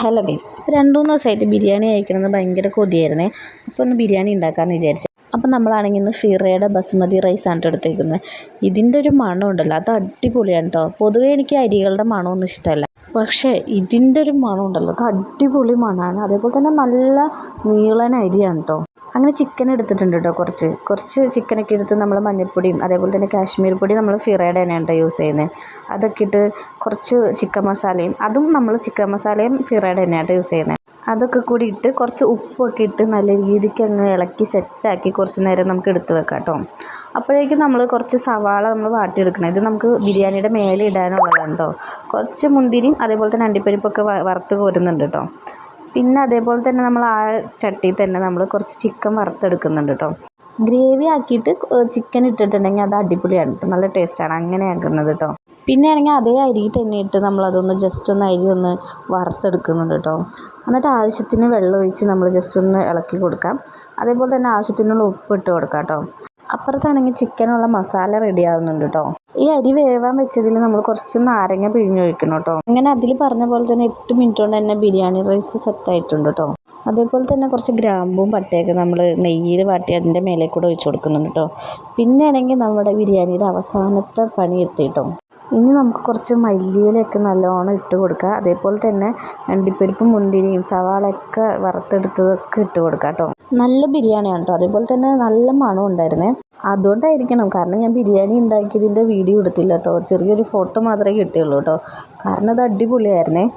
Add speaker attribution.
Speaker 1: Hello guys രണ്ട് മൂന്ന് ദിവസമായിട്ട് ബിരിയാണി കഴിക്കണമെന്ന് ഭയങ്കര കൊതിയായിരുന്നേ. അപ്പോൾ ഒന്ന് ബിരിയാണി ഉണ്ടാക്കാമെന്ന് വിചാരിച്ചു. അപ്പം നമ്മളാണെങ്കിൽ ഇന്ന് ഫിറയുടെ ബസുമതി ആണ് എടുത്തേക്കുന്നത് ഇതിന്റെ ഒരു മണം ഉണ്ടല്ലോ അത് അടിപൊളിയാണ് കേട്ടോ പൊതുവേ എനിക്ക് അരികളുടെ മണമൊന്നും ഇഷ്ടമല്ല. പക്ഷേ ഇതിന്റെ ഒരു മണം ഉണ്ടല്ലോ അത് അടിപൊളി മണമാണ് അതേപോലെ തന്നെ നല്ല നീളൻ അരിയാണ് കേട്ടോ അങ്ങനെ ചിക്കൻ എടുത്തിട്ടുണ്ട് കേട്ടോ കുറച്ച്. കുറച്ച് ചിക്കനൊക്കെ എടുത്ത് നമ്മൾ മഞ്ഞൾപ്പൊടിയും അതേപോലെ തന്നെ കാശ്മീർ പൊടി നമ്മൾ ഫിറയുടെ തന്നെയാണ് കേട്ടോ യൂസ് ചെയ്യുന്നത് അതൊക്കെ ഇട്ട് കുറച്ച് ചിക്കൻ മസാലയും അതും നമ്മൾ ചിക്കൻ മസാലയും ഫിറയുടെ തന്നെയാണ് യൂസ് ചെയ്യുന്നത് അതൊക്കെ കൂടി ഇട്ട് കുറച്ച് ഉപ്പൊക്കെ ഇട്ട് നല്ല രീതിക്ക് അങ്ങ് ഇളക്കി സെറ്റാക്കി കുറച്ച് നേരം നമുക്ക് എടുത്ത് വെക്കാം കേട്ടോ അപ്പോഴേക്കും നമ്മൾ കുറച്ച് സവാള നമ്മൾ വാട്ടിയെടുക്കണം. ഇത് നമുക്ക് ബിരിയാണിയുടെ മേലെ ഇടാനുള്ളതാണ് കേട്ടോ കുറച്ച് മുന്തിരിയും അതേപോലെ തന്നെ അണ്ടിപ്പരിപ്പൊക്കെ വറുത്ത് കോരുന്നുണ്ട് കേട്ടോ പിന്നെ അതേപോലെ തന്നെ നമ്മൾ ആ ചട്ടിയിൽ തന്നെ നമ്മൾ കുറച്ച് ചിക്കൻ വറുത്തെടുക്കുന്നുണ്ട് കേട്ടോ. ഗ്രേവി ആക്കിയിട്ട് ചിക്കൻ ഇട്ടിട്ടുണ്ടെങ്കിൽ അത് അടിപൊളിയാണ് കേട്ടോ. നല്ല ടേസ്റ്റാണ് അങ്ങനെ ആക്കുന്നത് കേട്ടോ. പിന്നെ ആണെങ്കിൽ അതേ അരി തന്നെ ഇട്ട് നമ്മൾ നമ്മളതൊന്ന് ജസ്റ്റ് ഒന്ന് അരി ഒന്ന് വറുത്തെടുക്കുന്നുണ്ട് കേട്ടോ. എന്നിട്ട് ആവശ്യത്തിന് വെള്ളം ഒഴിച്ച് നമ്മൾ ജസ്റ്റ് ഒന്ന് ഇളക്കി കൊടുക്കാം. അതേപോലെ തന്നെ ആവശ്യത്തിനുള്ള ഉപ്പ് ഇട്ട് കൊടുക്കാം കേട്ടോ. അപ്പുറത്താണെങ്കിൽ ചിക്കനുള്ള മസാല റെഡി ആവുന്നുണ്ട് കേട്ടോ ഈ അരി വേവാൻ വെച്ചതിൽ നമ്മൾ കുറച്ച് നാരങ്ങ പിഴിഞ്ഞൊഴിക്കണം കേട്ടോ അങ്ങനെ അതിൽ പറഞ്ഞ പോലെ തന്നെ എട്ട് മിനിറ്റ് കൊണ്ട് തന്നെ ബിരിയാണി റൈസ് സെറ്റ് ആയിട്ടുണ്ട് കേട്ടോ അതേപോലെ തന്നെ കുറച്ച് ഗ്രാമ്പും പട്ടയൊക്കെ നമ്മൾ നെയ്യിൽ വാട്ടി അതിന്റെ മേലെ കൂടെ ഒഴിച്ച് കൊടുക്കുന്നുണ്ട് കേട്ടോ പിന്നെ ആണെങ്കിൽ നമ്മുടെ ബിരിയാണിയുടെ അവസാനത്തെ പണി എത്തി കേട്ടോ ഇനി നമുക്ക് കുറച്ച് മല്ലിയിലൊക്കെ നല്ലോണം ഇട്ട് കൊടുക്കുക. അതേപോലെ തന്നെ അണ്ടിപ്പരിപ്പും മുന്തിരിയും സവാളയൊക്കെ വറുത്തെടുത്തതൊക്കെ ഇട്ട് കൊടുക്കുക കേട്ടോ. നല്ല ബിരിയാണിയാണ് കേട്ടോ. അതേപോലെ തന്നെ നല്ല മണം ഉണ്ടായിരുന്നേ. അതുകൊണ്ടായിരിക്കണം. കാരണം ഞാൻ ബിരിയാണി ഉണ്ടാക്കിയതിന്റെ വീഡിയോ എടുത്തില്ല കേട്ടോ. ചെറിയൊരു ഫോട്ടോ മാത്രമേ കിട്ടിയുള്ളൂ കേട്ടോ. കാരണം അത് അടിപൊളിയായിരുന്നേ.